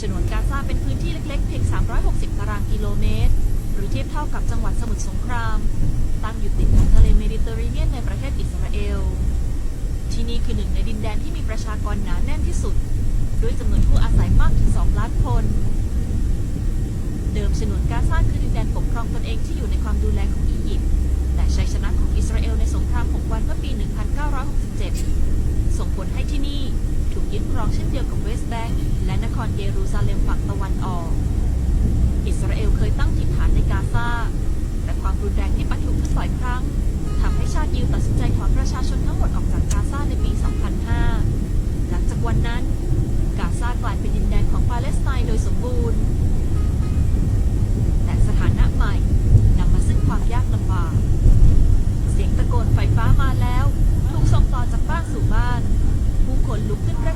ฉนวนกาซาเป็นพื้นที่เล็กๆ เพียง 360 ตารางกิโลเมตร หรือเทียบเท่ากับจังหวัดสมุทรสงคราม ตั้งอยู่ติดกับทะเลเมดิเตอร์เรเนียนในประเทศอิสราเอล ที่นี่คือหนึ่งในดินแดนที่มีประชากรหนาแน่นที่สุด ด้วยจำนวนผู้อาศัยมากถึง 2 ล้านคน เดิมฉนวนกาซาคือดินแดนปกครองตนเองที่อยู่ในความดูแลของอียิปต์ แต่ชัยชนะของอิสราเอลในสงคราม 6 วันเมื่อปี 1967 ส่งผลให้ที่นี่ถูกยึดค รองเช่นเดียวกับเวสต์แบงก์และนครเยรูซาเล็มฝั่งตะวันออก อิสราเอลเคยตั้งถิ่นฐานในกาซา แต่ความรุนแรงที่ปะทุขึ้นบ่อยครั้งทำให้ชาติยิวตัดสินใจถอนประชาชนทั้งหมดออกจากกาซาในปี 2005 หลังจากวันนั้น กาซากลายเป็นดินแดนของปาเลสไตน์โดยสมบูรณ์ แต่สถานะใหม่นำมาซึ่งความยากลำบาก เสียงตะโกนไฟฟ้ามาแล้ว ถูกส่งต่อจากบ้านสู่บ้าน ผู้คนลุกขึ้นเร่